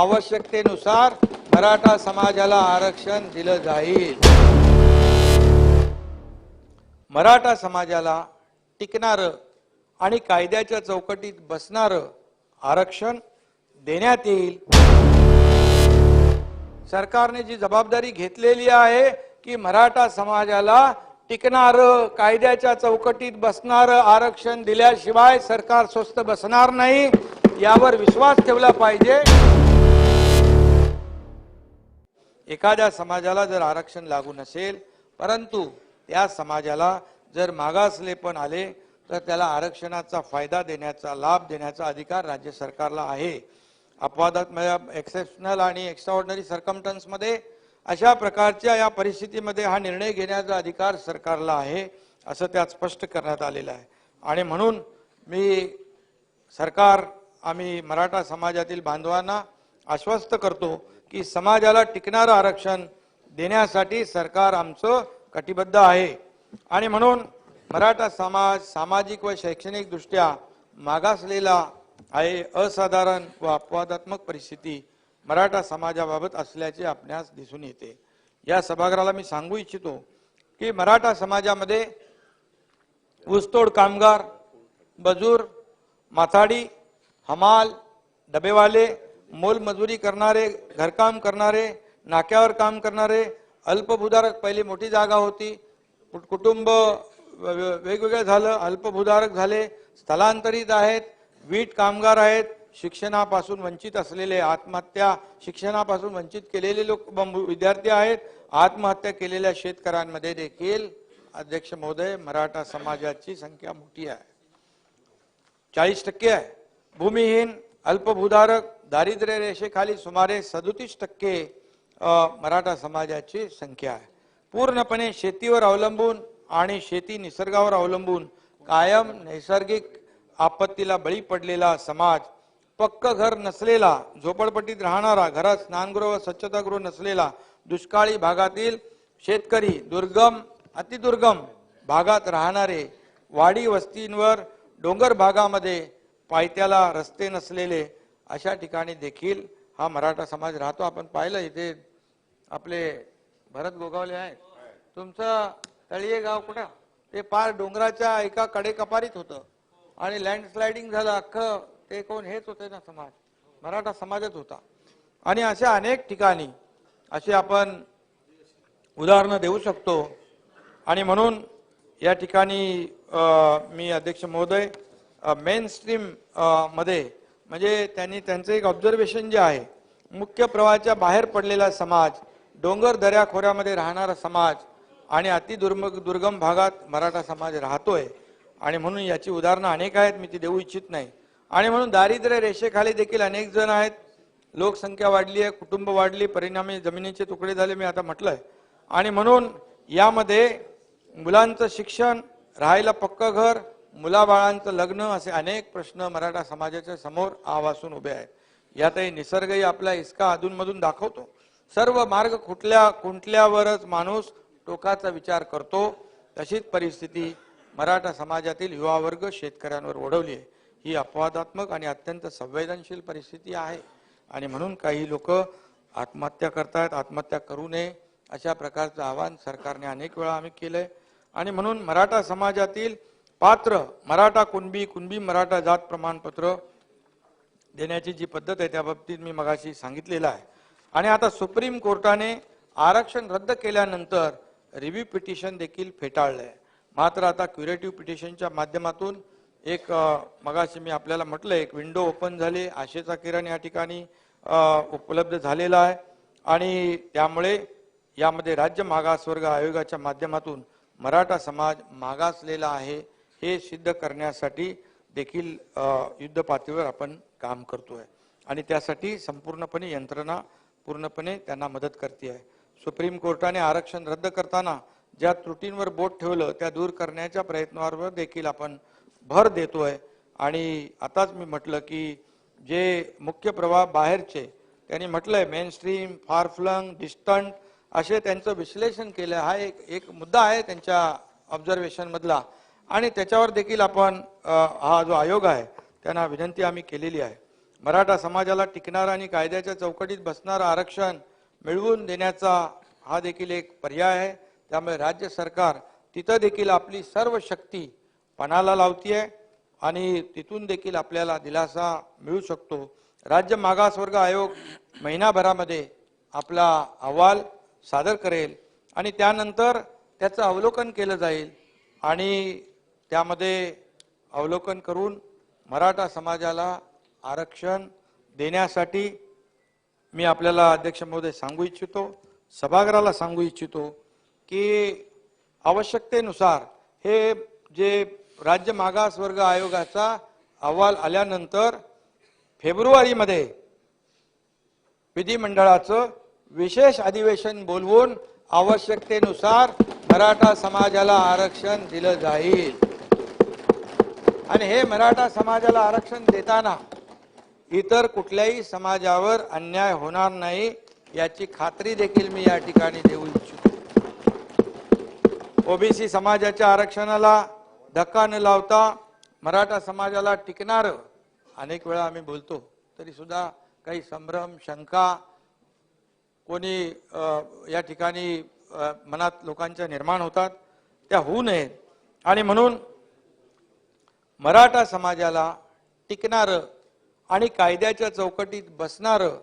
आवश्यकतेनुसार मराठा समाजाला आरक्षण दिलं जाईल. मराठा समाजाला टिकणारं आणि कायद्याच्या चौकटीत बसणारं आरक्षण देण्यात येईल. सरकारने जी जबाबदारी घेतलेली आहे की मराठा समाजाला टिकणारं कायद्याच्या चौकटीत बसणारं आरक्षण दिल्याशिवाय सरकार स्वस्त बसणार नाही यावर विश्वास ठेवला पाहिजे. एखाद्या समाजाला जर आरक्षण लागू नसेल परंतु त्या समाजाला जर मागासलेपण आले तर त्याला आरक्षणाचा फायदा देण्याचा लाभ देण्याचा अधिकार राज्य सरकारला आहे. अपवादात एक्सेप्शनल आणि एक्स्ट्राऑर्डनरी सर्कमटन्समध्ये अशा प्रकारच्या या परिस्थितीमध्ये हा निर्णय घेण्याचा अधिकार सरकारला आहे असं त्यात स्पष्ट करण्यात आलेलं आहे. आणि म्हणून मी सरकार आम्ही मराठा समाजातील बांधवांना आश्वस्त करतो की समाजाला टिकणारं आरक्षण देण्यासाठी सरकार आमचं कटिबद्ध आहे. आणि म्हणून मराठा समाज सामाजिक व शैक्षणिक दृष्ट्या मागासलेला आहे असाधारण व अपवादात्मक परिस्थिती मराठा समाजाबाबत असल्याचे आपणास दिसून येते. या सभागृहाला मी सांगू इच्छितो की मराठा समाजामध्ये ऊसतोड कामगार बजूर माथाडी हमाल डबेवाले मोलमजुरी करणारे घरकाम करणारे नाक्यावर काम करणारे अल्पभूधारक पहिली मोठी जागा होती. कुटुंब वेगवेगळं वेगवेगळे झालं अल्पभूधारक झाले स्थलांतरित आहेत वीट कामगार आहेत शिक्षणापासून वंचित असलेले आत्महत्या शिक्षणापासून वंचित केलेले लोक विद्यार्थी आहेत आत्महत्या केलेल्या शेतकऱ्यांमध्ये देखील अध्यक्ष महोदय मराठा समाजाची संख्या मोठी आहे. चाळीस टक्के आहे. भूमिहीन अल्पभूधारक दारिद्र्य रेषेखाली सुमारे सदोतीस टक्के मराठा समाजाची संख्या आहे. पूर्णपणे शेतीवर अवलंबून आणि शेती निसर्गावर अवलंबून कायम नैसर्गिक आपत्तीला बळी पडलेला समाज पक्क घर नसलेला झोपडपट्टीत राहणारा घरात स्नानगृह व स्वच्छतागृह नसलेला दुष्काळी भागातील शेतकरी दुर्गम अतिदुर्गम भागात राहणारे वाडी वस्तींवर डोंगर भागामध्ये पायथ्याला रस्ते नसलेले अशा ठिकाणी देखील हा मराठा समाज राहतो. आपण पाहिलं इथे आपले भरत गोगावले आहेत. तुमचं तळीये गाव कुठं? ते पार डोंगराच्या एका कडेकपारीत होतं. आणि लँडस्लायडिंग झालं अख्खं. ते कोण? हेच होते ना समाज. मराठा समाजच होता. आणि अशा अनेक ठिकाणी असे आपण उदाहरणं देऊ शकतो. आणि म्हणून या ठिकाणी मी अध्यक्ष महोदय मेन स्ट्रीममध्ये म्हणजे त्यांनी त्यांचं एक ऑब्झर्वेशन जे आहे मुख्य प्रवाहाच्या बाहेर पडलेला समाज डोंगर दऱ्या खोऱ्यामध्ये राहणारा समाज आणि अतिदुर्म दुर्गम भागात मराठा समाज राहतोय. आणि म्हणून याची उदाहरणं अनेक आहेत मी ती देऊ इच्छित नाही. आणि म्हणून दारिद्र्य रेषेखाली देखील अनेक जण आहेत. लोकसंख्या वाढली आहे कुटुंब वाढली परिणामी जमिनीचे तुकडे झाले मी आता म्हटलंय. आणि म्हणून यामध्ये मुलांचं शिक्षण राहायला पक्क घर मुलाबाळांचं लग्न असे अनेक प्रश्न मराठा समाजाच्या समोर आवासून उभे आहेत. यातही निसर्गही आपला इसका अधूनमधून दाखवतो. सर्व मार्ग खुटल्या खुंटल्यावरच माणूस टोकाचा विचार करतो. तशीच परिस्थिती मराठा समाजातील युवा वर्ग शेतकऱ्यांवर ओढवली आहे. ही अपवादात्मक आणि अत्यंत संवेदनशील परिस्थिती आहे. आणि म्हणून काही लोक आत्महत्या करतायत आत्महत्या करू नये अशा प्रकारचं आवाहन सरकारने अनेक वेळा आम्ही केलंय. आणि म्हणून मराठा समाजातील पात्र मराठा कुणबी कुणबी मराठा जात प्रमाणपत्र देण्याची जी पद्धत आहे त्या बाबतीत मी मगाशी सांगितलेलं आहे. आणि आता सुप्रीम कोर्टाने आरक्षण रद्द केल्यानंतर रिव्ह्यू पिटिशन देखील फेटाळलं आहे मात्र आता क्युरेटिव्ह पिटिशनच्या माध्यमातून एक मगाशी मी आपल्याला म्हटलं एक विंडो ओपन झाली आशेचा किरण या ठिकाणी उपलब्ध झालेला आहे. आणि त्यामुळे यामध्ये राज्य मागासवर्ग आयोगाच्या माध्यमातून मराठा समाज मागासलेला आहे. हे सिद्ध करण्यासाठी देखील युद्ध पातळीवर आपण काम करतोय. आणि त्यासाठी संपूर्णपणे यंत्रणा पूर्णपणे त्यांना मदत करते आहे. सुप्रीम कोर्टाने आरक्षण रद्द करताना ज्या त्रुटींवर बोट ठेवलं त्या दूर करण्याच्या प्रयत्नावर देखील आपण भर देतोय. आणि आताच मी म्हटलं की जे मुख्य प्रवाह बाहेरचे त्यांनी म्हटलंय mainstream far flung distant असे त्यांचं विश्लेषण केलं. हा एक एक मुद्दा आहे त्यांच्या ऑब्झर्वेशन मधला. आणि त्याच्यावर देखील आपण हा जो आयोग आहे त्यांना विनंती आम्ही केलेली आहे. मराठा समाजाला टिकणारा आणि कायद्याच्या चौकटीत बसणारं आरक्षण मिळवून देण्याचा हा देखील एक पर्याय आहे. त्यामुळे राज्य सरकार तिथं देखील आपली सर्व शक्ती पणाला लावतीये आणि तिथून देखील आपल्याला दिलासा मिळू शकतो. राज्य मागासवर्ग आयोग महिनाभरामध्ये आपला अहवाल सादर करेल आणि त्यानंतर त्याचं अवलोकन केलं जाईल आणि त्यामध्ये अवलोकन करून मराठा समाजाला आरक्षण देण्यासाठी मी आपल्याला अध्यक्ष महोदय सांगू इच्छितो सभागृहाला सांगू इच्छितो की आवश्यकतेनुसार हे जे राज्य मागासवर्ग आयोगाचा अहवाल आल्यानंतर फेब्रुवारीमध्ये विधिमंडळाचं विशेष अधिवेशन बोलवून आवश्यकतेनुसार मराठा समाजाला आरक्षण दिलं जाईल. आणि हे मराठा समाजाला आरक्षण देताना इतर कुठल्याही समाजावर अन्याय होणार नाही याची खात्री देखील मी या ठिकाणी देऊ इच्छितो. ओबीसी समाजाच्या आरक्षणाला धक्का न लावता मराठा समाजाला टिकणारं अनेक वेळा आम्ही बोलतो तरी सुद्धा काही संभ्रम शंका कोणी या ठिकाणी मनात लोकांच्या निर्माण होतात त्या होऊ नयेत. आणि म्हणून मराठा समाजाला टिकणारं आणि कायद्याच्या चौकटीत बसणारं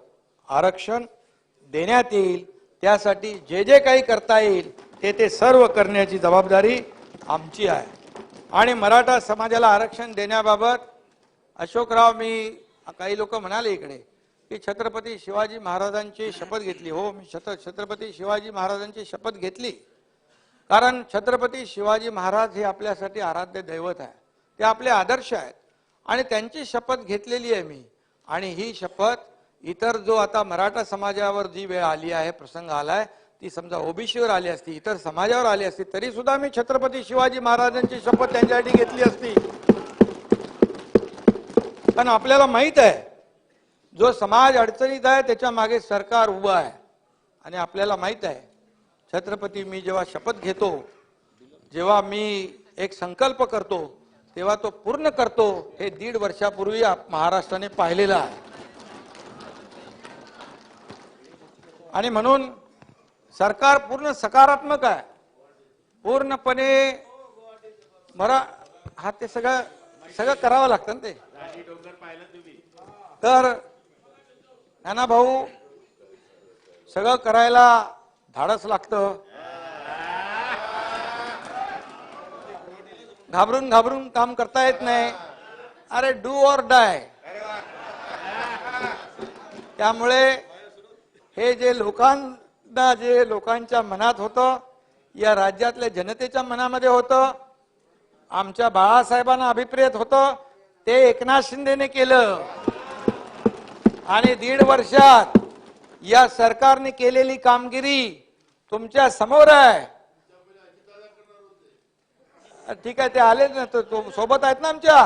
आरक्षण देण्यात येईल त्यासाठी जे जे काही करता येईल ते ते सर्व करण्याची जबाबदारी आमची आहे. आणि मराठा समाजाला आरक्षण देण्याबाबत अशोकराव मी काही लोक म्हणाले इकडे की छत्रपती शिवाजी महाराजांची शपथ घेतली. हो मी छत्र छत्रपती शिवाजी महाराजांची शपथ घेतली. कारण छत्रपती शिवाजी महाराज हे आपल्यासाठी आराध्य दैवत आहे. ते आपले आदर्श आहेत. आणि त्यांची शपथ घेतलेली आहे मी. आणि ही शपथ इतर जो आता मराठा समाजावर जी वेळ आली आहे प्रसंग आलाय ती समजा ओबीसीवर आली असती इतर समाजावर आली असती तरी सुद्धा मी छत्रपती शिवाजी महाराजांची शपथ त्यांच्यासाठी घेतली असती. पण आपल्याला माहीत आहे जो समाज अडचणीत आहे त्याच्यामागे सरकार उभं आहे. आणि आपल्याला माहीत आहे छत्रपती मी जेव्हा शपथ घेतो जेव्हा मी एक संकल्प करतो तेव्हा तो पूर्ण करतो हे दीड वर्षापूर्वी आप- महाराष्ट्राने पाहिलेलं आहे. आणि म्हणून सरकार पूर्ण सकारात्मक आहे. पूर्णपणे मरा हा ते सगळं सगळं करावं लागतं ना ते. तर नाना भाऊ सगळं करायला धाडस लागतं. घाबरून घाबरून काम करता येत नाही. अरे डू ऑर डाय त्यामुळे हे जे लोकांना जे लोकांच्या मनात होतं या राज्यातल्या जनतेच्या मनामध्ये होतं आमच्या बाळासाहेबांना अभिप्रेत होतं ते एकनाथ शिंदेने केलं. आणि दीड वर्षात या सरकारने केलेली कामगिरी तुमच्यासमोर आहे. ठीक आहे ते आले ना तर तो सोबत आहेत ना आमच्या?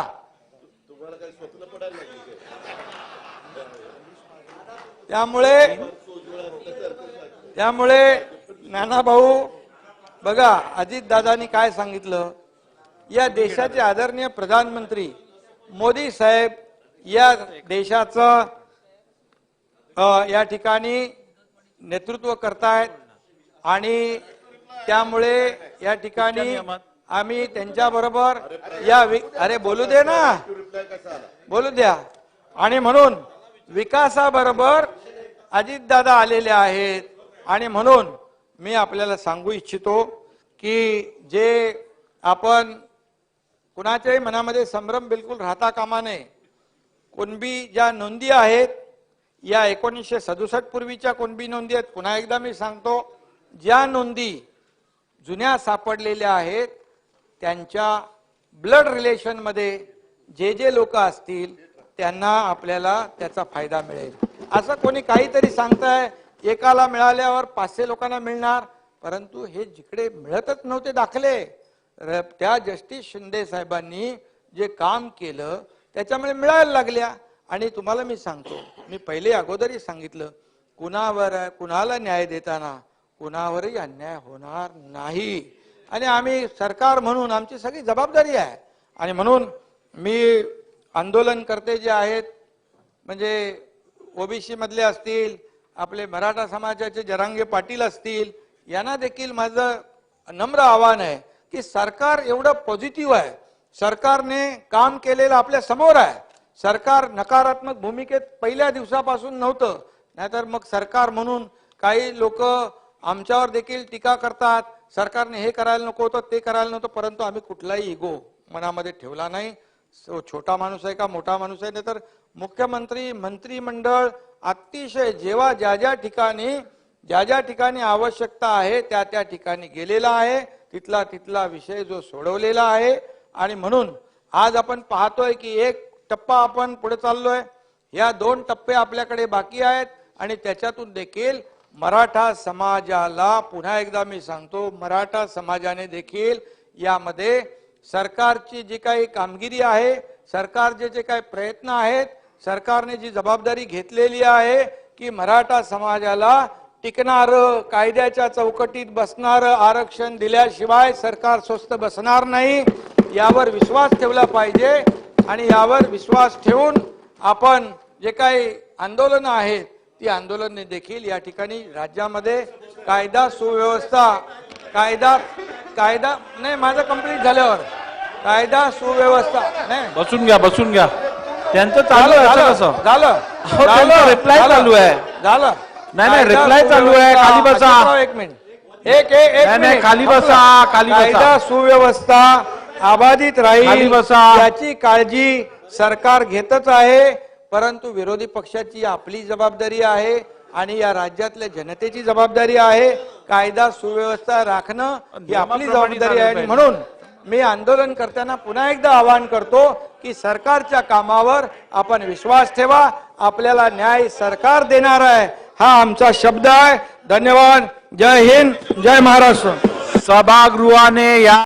त्यामुळे त्यामुळे नाना भाऊ बघा अजित दादानी काय सांगितलं? या देशाचे आदरणीय प्रधानमंत्री मोदी साहेब या देशाचं या ठिकाणी नेतृत्व करतायत आणि त्यामुळे या ठिकाणी आम्ही त्यांच्या बरोबर या अरे बोलू दे ना. बोलू द्या. आणि म्हणून विकासाबरोबर अजितदादा आलेले आहेत. आणि म्हणून मी आपल्याला सांगू इच्छितो की जे आपण कुणाच्याही मनामध्ये संभ्रम बिलकुल राहता कामा नये. कुणबी ज्या नोंदी आहेत या एकोणीसशे सदुसष्ट पूर्वीच्या कुणबी नोंदी आहेत पुन्हा एकदा मी सांगतो ज्या नोंदी जुन्या सापडलेल्या आहेत त्यांच्या ब्लड रिलेशनमध्ये जे जे लोक असतील त्यांना आपल्याला त्याचा फायदा मिळेल. असं कोणी काहीतरी सांगताय एकाला मिळाल्यावर पाचशे लोकांना मिळणार परंतु हे जिकडे मिळतच नव्हते दाखले. र- त्या जस्टिस शिंदे साहेबांनी जे काम केलं त्याच्यामुळे मिळायला लागल्या. आणि तुम्हाला मी सांगतो मी पहिले अगोदरही सांगितलं कुणावर कुणाला न्याय देताना कुणावरही अन्याय होणार नाही. आणि आम्ही सरकार म्हणून आमची सगळी जबाबदारी आहे. आणि म्हणून मी आंदोलनकर्ते जे आहेत म्हणजे ओबीसी मधले असतील आपले मराठा समाजाचे जरांगे पाटील असतील यांना देखील माझं नम्र आव्हान आहे की सरकार एवढं पॉझिटिव्ह आहे. सरकारने काम केलेलं आपल्यासमोर आहे. सरकार नकारात्मक भूमिकेत पहिल्या दिवसापासून नव्हतं. नाहीतर मग सरकार म्हणून काही लोक आमच्यावर देखील टीका करतात. सरकारने हे करायला नको होतं ते करायला नव्हतं परंतु आम्ही कुठलाही इगो मनामध्ये ठेवला नाही. सो छोटा माणूस आहे का मोठा माणूस आहे नाही तर मुख्यमंत्री मंत्रिमंडळ अतिशय जेव्हा ज्या ज्या ठिकाणी ज्या ज्या ठिकाणी आवश्यकता आहे त्या त्या ठिकाणी गेलेला आहे. तिथला तिथला विषय जो सोडवलेला आहे. आणि म्हणून आज आपण पाहतोय की एक टप्पा आपण पुढे चाललोय. या दोन टप्पे आपल्याकडे बाकी आहेत आणि त्याच्यातून देखील मराठा समाजाला पुन्हा एकदा मी सांगतो मराठा समाजाने देखील यामध्ये सरकारची जी काही कामगिरी आहे सरकारचे जे काही प्रयत्न आहेत सरकारने जी जबाबदारी घेतलेली आहे की मराठा समाजाला टिकणार कायद्याच्या चौकटीत बसणार आरक्षण दिल्याशिवाय सरकार स्वस्त बसणार नाही यावर विश्वास ठेवला पाहिजे. आणि यावर विश्वास ठेवून आपण जे काही आंदोलनं आहेत ती आंदोलने देखील या ठिकाणी राज्यामध्ये कायदा सुव्यवस्था कायदा कायदा नाही माझं कंप्लीट झाल्यावर कायदा सुव्यवस्था नाही बसून घ्या बसून घ्या त्यांचं चालू आहे झालं असं झालं त्यांचा reply झालं, चालू आहे. झालं नाही, नाही, कायदा reply चालू आहे. सुव्यवस्था- खाली बसा. अशोकराव, एक मिनिट एक एक एक नाही, नाही, मिनिट. खाली बसा, खाली बसा. कायदा सुव्यवस्था अबाधित खाली राहील बसा. याची काळजी सरकार घेतच आहे परंतु विरोधी पक्षाची आपली जबाबदारी आहे आणि या राज्यातल्या जनतेची जबाबदारी आहे. कायदा सुव्यवस्था राखणं ही आपली जबाबदारी आहे. म्हणून मी आंदोलन करताना पुन्हा एकदा आवाहन करतो की सरकारच्या कामावर आपण विश्वास ठेवा. आपल्याला न्याय सरकार देणार आहे. हा आमचा शब्द आहे. धन्यवाद. जय हिंद. जय महाराष्ट्र. सभागृहाने या